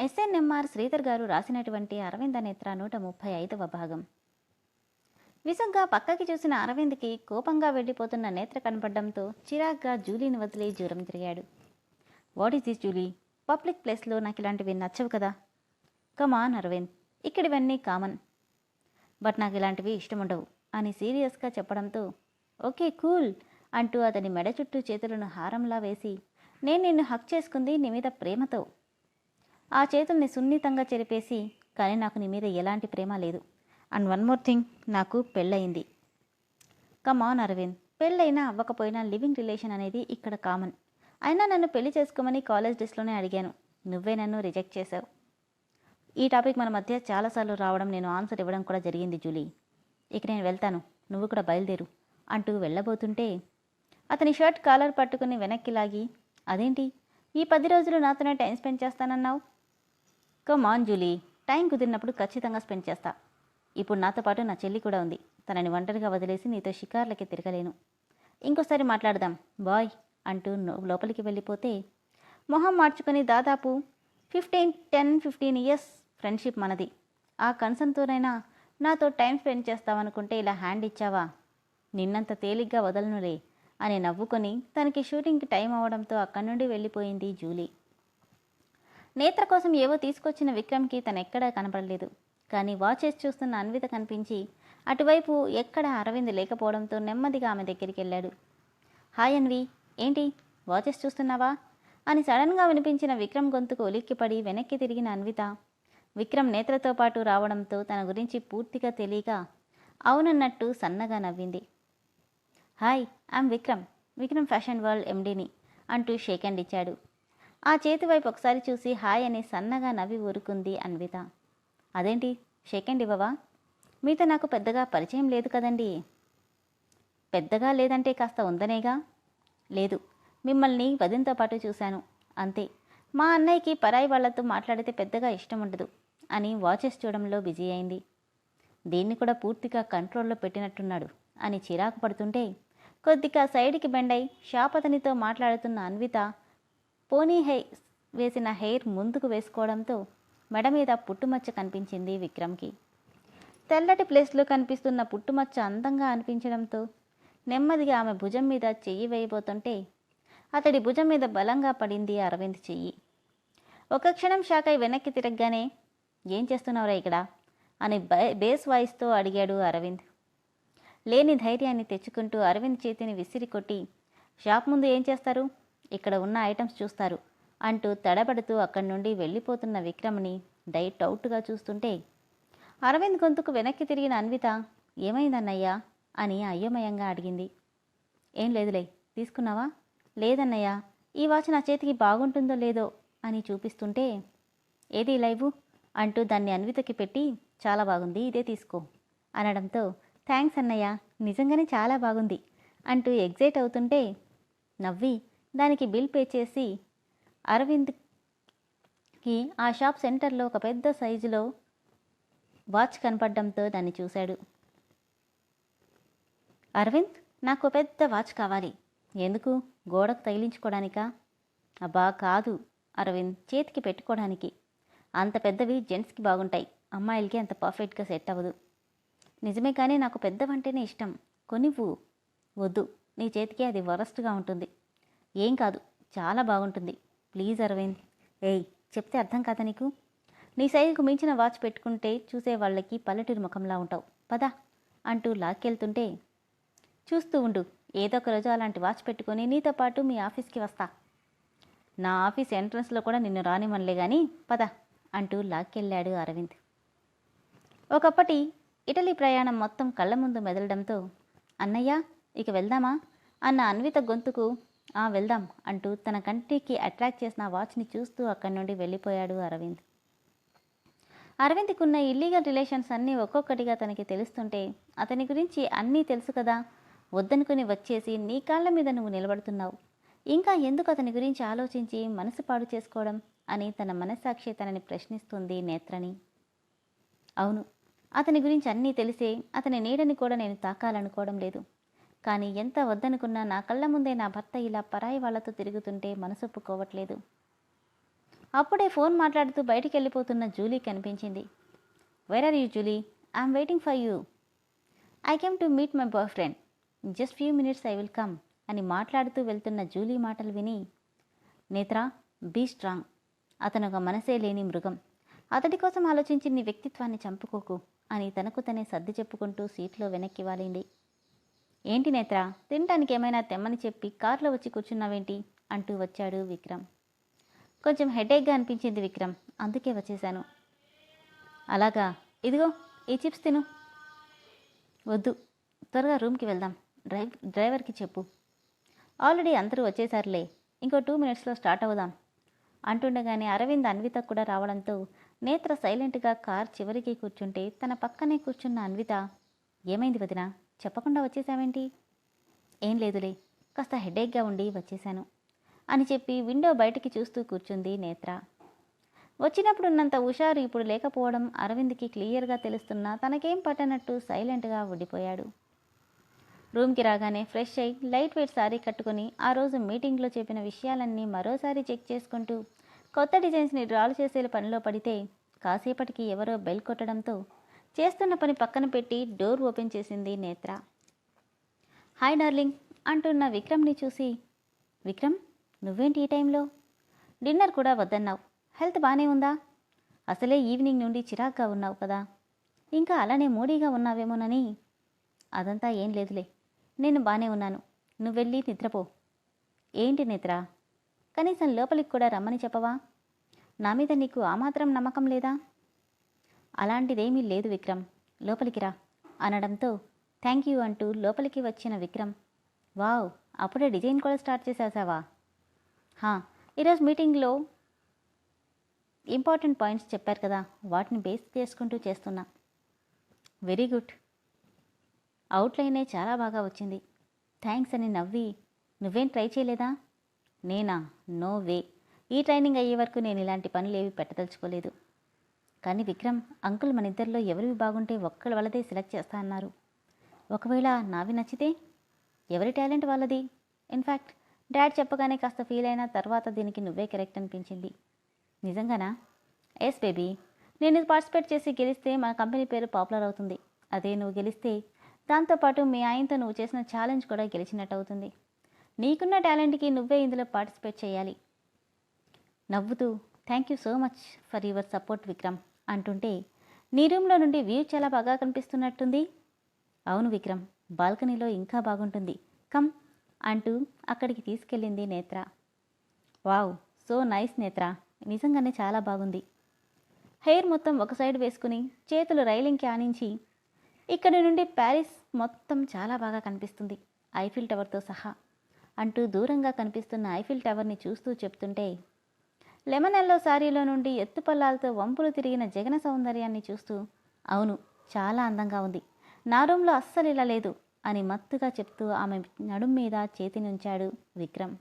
SNMR Sridhar గారు రాసినటువంటి అరవింద నేత్ర నూట ముప్పై ఐదవ భాగం. విసుగ్గా పక్కకి చూసిన అరవింద్కి కోపంగా వెళ్ళిపోతున్న నేత్ర కనపడడంతో చిరాగ్గా జూలీని వదిలి జూరం తిరిగాడు. What is this Julie? Public ప్లేస్లో నాకు ఇలాంటివి నచ్చవు కదా. Come on Aravind. ఇక్కడివన్నీ common. But నాకు ఇలాంటివి ఇష్టముండవు అని సీరియస్గా చెప్పడంతో ఓకే కూల్ అంటూ అతని మెడ చుట్టూ చేతులను హారంలా వేసి నేను నిన్ను హక్ చేసుకుంది నీ మీద ప్రేమతో. ఆ చేతుల్ని సున్నితంగా చెరిపేసి కానీ నాకు నీ మీద ఎలాంటి ప్రేమ లేదు. అండ్ వన్ మోర్ థింగ్ నాకు పెళ్ళయింది. కమాన్ అరవింద్ పెళ్ళైనా అవ్వకపోయినా లివింగ్ రిలేషన్ అనేది ఇక్కడ కామన్. అయినా నన్ను పెళ్ళి చేసుకోమని కాలేజ్ డేస్లోనే అడిగాను. నువ్వే నన్ను రిజెక్ట్ చేశావు. ఈ టాపిక్ మన మధ్య చాలాసార్లు రావడం నేను ఆన్సర్ ఇవ్వడం కూడా జరిగింది జూలీ. ఇక నేను వెళ్తాను. నువ్వు కూడా బయలుదేరు. అంటూ వెళ్ళబోతుంటే అతని షర్ట్ కాలర్ పట్టుకుని వెనక్కి లాగి అదేంటి? ఈ పది రోజులు నాతోనే time spend చేస్తానన్నావు? Come on Julie. Time కుదిరినప్పుడు ఖచ్చితంగా స్పెండ్ చేస్తా. ఇప్పుడు నాతో పాటు నా చెల్లి కూడా ఉంది. తనని ఒంటరిగా వదిలేసి నీతో షికార్లకి తిరగలేను. ఇంకోసారి మాట్లాడదాం. బాయ్ అంటూ లోపలికి వెళ్ళిపోతే మొహం మార్చుకొని దాదాపు fifteen ten fifteen years friendship మనది. ఆ కన్సన్తోనైనా నాతో టైం స్పెండ్ చేస్తావనుకుంటే ఇలా హ్యాండ్ ఇచ్చావా? నిన్నంత తేలిగ్గా వదలనులే అని నవ్వుకొని తనకి షూటింగ్కి టైం అవడంతో అక్కడి నుండి వెళ్ళిపోయింది జూలీ. నేత్ర కోసం ఏవో తీసుకొచ్చిన విక్రమ్కి తనెక్కడా కనపడలేదు కానీ వాచెస్ చూస్తున్న అన్విత కనిపించి అటువైపు ఎక్కడ అరవింద్ లేకపోవడంతో నెమ్మదిగా ఆమె దగ్గరికి వెళ్ళాడు హాయ్ అన్వి ఏంటి? వాచెస్ చూస్తున్నావా? అని సడన్గా వినిపించిన విక్రమ్ గొంతుకు ఉలిక్కిపడి వెనక్కి తిరిగిన అన్విత విక్రమ్ నేత్రతో పాటు రావడంతో తన గురించి పూర్తిగా తెలియక అవునన్నట్టు సన్నగా నవ్వింది. Hi I'm Vikram Vikram fashion world ఎండీని అంటూ షేక్ హ్యాండ్ ఇచ్చాడు. ఆ చేతి వైపు ఒకసారి చూసి హాయ్ అని సన్నగా నవ్వి ఊరుకుంది అన్విత. అదేంటి? షేకండి బావా. ఇవ్వవా మీతో నాకు పెద్దగా పరిచయం లేదు కదండి. పెద్దగా లేదంటే కాస్త ఉందనేగా? లేదు. మిమ్మల్ని వదినతో పాటు చూశాను. అంతే. మా అన్నయ్యకి పరాయి వాళ్ళతో మాట్లాడితే పెద్దగా ఇష్టం ఉండదు అని వాచెస్ చూడంలో బిజీ అయింది. దీన్ని కూడా పూర్తిగా కంట్రోల్లో పెట్టినట్టున్నాడు అని చిరాకు పడుతుంటే కొద్దిగా సైడ్కి బెండై షాపతనితో మాట్లాడుతున్న అన్విత పోనీ హెయిర్ వేసిన హెయిర్ ముందుకు వేసుకోవడంతో మెడ మీద పుట్టుమచ్చ కనిపించింది విక్రమ్కి. తెల్లటి ప్లేస్లో కనిపిస్తున్న పుట్టుమచ్చ అందంగా అనిపించడంతో నెమ్మదిగా ఆమె భుజం మీద చెయ్యి వేయబోతుంటే అతడి భుజం మీద బలంగా పడింది అరవింద్ చెయ్యి. ఒక క్షణం షాకై వెనక్కి తిరగగానే ఏం చేస్తున్నావురా ఇక్కడ? అని బేస్ వాయిస్తో అడిగాడు అరవింద్. లేని ధైర్యాన్ని తెచ్చుకుంటూ అరవింద్ చేతిని విసిరి కొట్టి షాప్ ముందు ఏం చేస్తారు? ఇక్కడ ఉన్న ఐటమ్స్ చూస్తారు అంటూ తడబడుతూ అక్కడి నుండి వెళ్ళిపోతున్న విక్రమ్ని డైట్ అవుట్గా చూస్తుంటే అరవింద్ గొంతుకు వెనక్కి తిరిగిన అన్విత ఏమైందన్నయ్యా? అని అయోమయంగా అడిగింది. ఏం లేదులే తీసుకున్నావా? లేదన్నయ్యా ఈ వాచ్ నా చేతికి బాగుంటుందో లేదో అని చూపిస్తుంటే ఏది లైవు? అంటూ దాన్ని అన్వితకి పెట్టి చాలా బాగుంది ఇదే తీసుకో అనడంతో థ్యాంక్స్ అన్నయ్య నిజంగానే చాలా బాగుంది అంటూ ఎగ్జైట్ అవుతుంటే నవ్వి దానికి బిల్ పే చేసి అరవింద్కి ఆ షాప్ సెంటర్లో ఒక పెద్ద సైజులో వాచ్ కనపడడంతో దాన్ని చూశాడు. అరవింద్ నాకు పెద్ద వాచ్ కావాలి. ఎందుకు? గోడకు తగిలించుకోవడానికా అబ్బా కాదు. అరవింద్ చేతికి పెట్టుకోవడానికి అంత పెద్దవి జెంట్స్కి బాగుంటాయి. అమ్మాయిలకి అంత పర్ఫెక్ట్గా సెట్ అవ్వదు. నిజమే కానీ నాకు పెద్దవంటేనే ఇష్టం. కొనివ్వు. వద్దు. నీ చేతికి అది వరస్ట్గా ఉంటుంది. ఏం కాదు చాలా బాగుంటుంది. ప్లీజ్ అరవింద్. ఏయ్ చెప్తే అర్థం కాదా నీకు? నీ సైజుకు మించిన వాచ్ పెట్టుకుంటే చూసే వాళ్ళకి పల్లెటూరు ముఖంలా ఉంటావు. పదా అంటూ లాక్కెళ్తుంటే చూస్తూ ఉండు. ఏదో ఒక రోజు అలాంటి వాచ్ పెట్టుకొని నీతో పాటు మీ ఆఫీస్కి వస్తా. నా ఆఫీస్ ఎంట్రన్స్లో కూడా నిన్ను రానివ్వనులే కానీ పద అంటూ లాక్కెళ్ళాడు అరవింద్. ఒకప్పటి ఇటలీ ప్రయాణం మొత్తం కళ్ళ ముందు మెదలడంతో అన్నయ్య ఇక వెళ్దామా? అన్న అన్విత గొంతుకు ఆ వెళ్దాం అంటూ తన కంటికి అట్రాక్ట్ చేసిన వాచ్ని చూస్తూ అక్కడి నుండి వెళ్ళిపోయాడు అరవింద్. అరవింద్కున్న ఇల్లీగల్ రిలేషన్స్ అన్నీ ఒక్కొక్కటిగా తనకి తెలుస్తుంటే అతని గురించి అన్నీ తెలుసు కదా. వద్దనుకుని వచ్చేసి నీ కాళ్ళ మీద నువ్వు నిలబడుతున్నావు. ఇంకా ఎందుకు అతని గురించి ఆలోచించి మనసు పాడు చేసుకోవడం అని తన మనస్సాక్షి తనని ప్రశ్నిస్తుంది నేత్రని. అవును అతని గురించి అన్నీ తెలిసే అతని నీడని కూడా నేను తాకాలనుకోవడం లేదు. కానీ ఎంత వద్దనుకున్నా నా కళ్ళ ముందే నా భర్త ఇలా పరాయి వాళ్ళతో తిరుగుతుంటే మనసొప్పుకోవట్లేదు అప్పుడే ఫోన్ మాట్లాడుతూ బయటికి వెళ్ళిపోతున్న జూలీ కనిపించింది. Where are you Julie? I'm waiting for you I came to meet my boyfriend just few minutes I will come అని మాట్లాడుతూ వెళ్తున్న జూలీ మాటలు విని నేత్ర బీ స్ట్రాంగ్ అతను ఒక మనసే లేని మృగం. అతడి కోసం ఆలోచించి నీ వ్యక్తిత్వాన్ని చంపుకోకు అని తనకు తనే సర్ది చెప్పుకుంటూ సీట్లో వెనక్కి వాలింది. ఏంటి నేత్ర? తినటానికి ఏమైనా తెమ్మని చెప్పి కారులో వచ్చి కూర్చున్నావేంటి? అంటూ వచ్చాడు విక్రమ్. కొంచెం హెడేక్గా అనిపించింది విక్రమ్. అందుకే వచ్చేశాను. అలాగా? ఇదిగో ఈ చిప్స్ తిను. వద్దు. త్వరగా రూమ్కి వెళ్దాం. డ్రైవ్ డ్రైవర్కి చెప్పు. ఆల్రెడీ అందరూ వచ్చేసారులే. ఇంకో టూ మినిట్స్లో స్టార్ట్ అవుదాం. అంటుండగానే అరవింద్ అన్విత కూడా రావడంతో నేత్ర సైలెంట్గా కార్ చివరికి కూర్చుంటే తన పక్కనే కూర్చున్న అన్విత ఏమైంది వదినా? చెప్పకుండా వచ్చేసావేంటి? ఏం లేదులే కాస్త హెడేక్గా ఉండి వచ్చేశాను అని చెప్పి విండో బయటికి చూస్తూ కూర్చుంది నేత్ర. వచ్చినప్పుడు ఉన్నంత హుషారు ఇప్పుడు లేకపోవడం అరవింద్కి క్లియర్గా తెలుస్తున్నా తనకేం పట్టనట్టు సైలెంట్గా ఉండిపోయాడు. రూమ్కి రాగానే ఫ్రెష్ అయి లైట్ వెయిట్ సారీ కట్టుకొని ఆ రోజు మీటింగ్లో చెప్పిన విషయాలన్నీ మరోసారి చెక్ చేసుకుంటూ కొత్త డిజైన్స్ని డ్రాలు చేసే పనిలో పడితే కాసేపటికి ఎవరో బెల్ కొట్టడంతో చేస్తున్న పని పక్కన పెట్టి డోర్ ఓపెన్ చేసింది నేత్ర. హాయ్ డార్లింగ్ అంటున్న విక్రమ్ని చూసి విక్రమ్ నువ్వేంటి ఈ టైంలో? డిన్నర్ కూడా వద్దన్నావు. హెల్త్ బాగానే ఉందా? అసలే ఈవినింగ్ నుండి చిరాగ్గా ఉన్నావు కదా. ఇంకా అలానే మూడీగా ఉన్నావేమోనని. అదంతా ఏం లేదులే. నేను బాగానే ఉన్నాను. నువ్వెళ్ళి నిద్రపో. ఏంటి నిద్ర కనీసం లోపలికి కూడా రమ్మని చెప్పవా? నా మీద నీకు ఆ మాత్రం నమ్మకం లేదా? అలాంటిదేమీ లేదు విక్రమ్. లోపలికి రా అనడంతో థ్యాంక్ యూ అంటూ లోపలికి వచ్చిన విక్రమ్. వావ్ అప్పుడే డిజైన్ కూడా స్టార్ట్ చేసేసావా? హా ఈరోజు మీటింగ్లో ఇంపార్టెంట్ పాయింట్స్ చెప్పారు కదా వాటిని బేస్ చేసుకుంటూ చేస్తున్నా. Very good. అవుట్లైనే చాలా బాగా వచ్చింది. థ్యాంక్స్ అని నవ్వి నువ్వేం ట్రై చేయలేదా? నేనా? No way. ఈ ట్రైనింగ్ అయ్యే వరకు నేను ఇలాంటి పనులు ఏవి పెట్టదలుచుకోలేదు. కానీ విక్రమ్ అంకుల్ మన ఇద్దరిలో ఎవరివి బాగుంటే ఒక్కళ్ళ వాళ్ళదే సెలెక్ట్ చేస్తా అన్నారు. ఒకవేళ నావి నచ్చితే ఎవరి టాలెంట్ వాళ్ళది? ఇన్ఫ్యాక్ట్ డాడ్ చెప్పగానే కాస్త ఫీల్ అయిన తర్వాత దీనికి నువ్వే కరెక్ట్ అనిపించింది. నిజంగానా? ఎస్ బేబీ నేను పార్టిసిపేట్ చేసి గెలిస్తే మన కంపెనీ పేరు పాపులర్ అవుతుంది. అదే నువ్వు గెలిస్తే దాంతోపాటు మీ ఆయనతో నువ్వు చేసిన ఛాలెంజ్ కూడా గెలిచినట్టు అవుతుంది. నీకున్న టాలెంట్కి నువ్వే ఇందులో పార్టిసిపేట్ చేయాలి. నవ్వుతూ thank you so much for your support Vikram. అంటుంటే నీ రూమ్లో నుండి వ్యూ చాలా బాగా కనిపిస్తున్నట్టుంది. అవును విక్రమ్ బాల్కనీలో ఇంకా బాగుంటుంది. కమ్ అంటూ అక్కడికి తీసుకెళ్ళింది నేత్ర. వావ్ సో నైస్ నేత్ర. నిజంగానే చాలా బాగుంది. హెయిర్ మొత్తం ఒక సైడ్ వేసుకుని చేతులు రైలింగ్కి ఆనించి ఇక్కడి నుండి ప్యారిస్ మొత్తం చాలా బాగా కనిపిస్తుంది ఐఫిల్ టవర్తో సహా. అంటూ దూరంగా కనిపిస్తున్న ఐఫిల్ టవర్ని చూస్తూ చెప్తుంటే లెమన్ ఎల్లో శారీలో నుండి ఎత్తుపల్లాలతో వంపులు తిరిగిన జగన సౌందర్యాన్ని చూస్తూ అవును చాలా అందంగా ఉంది. నా రూమ్లో అస్సలు ఇలా లేదు అని మత్తుగా చెప్తూ ఆమె నడుం మీద చేతినుంచాడు విక్రమ్.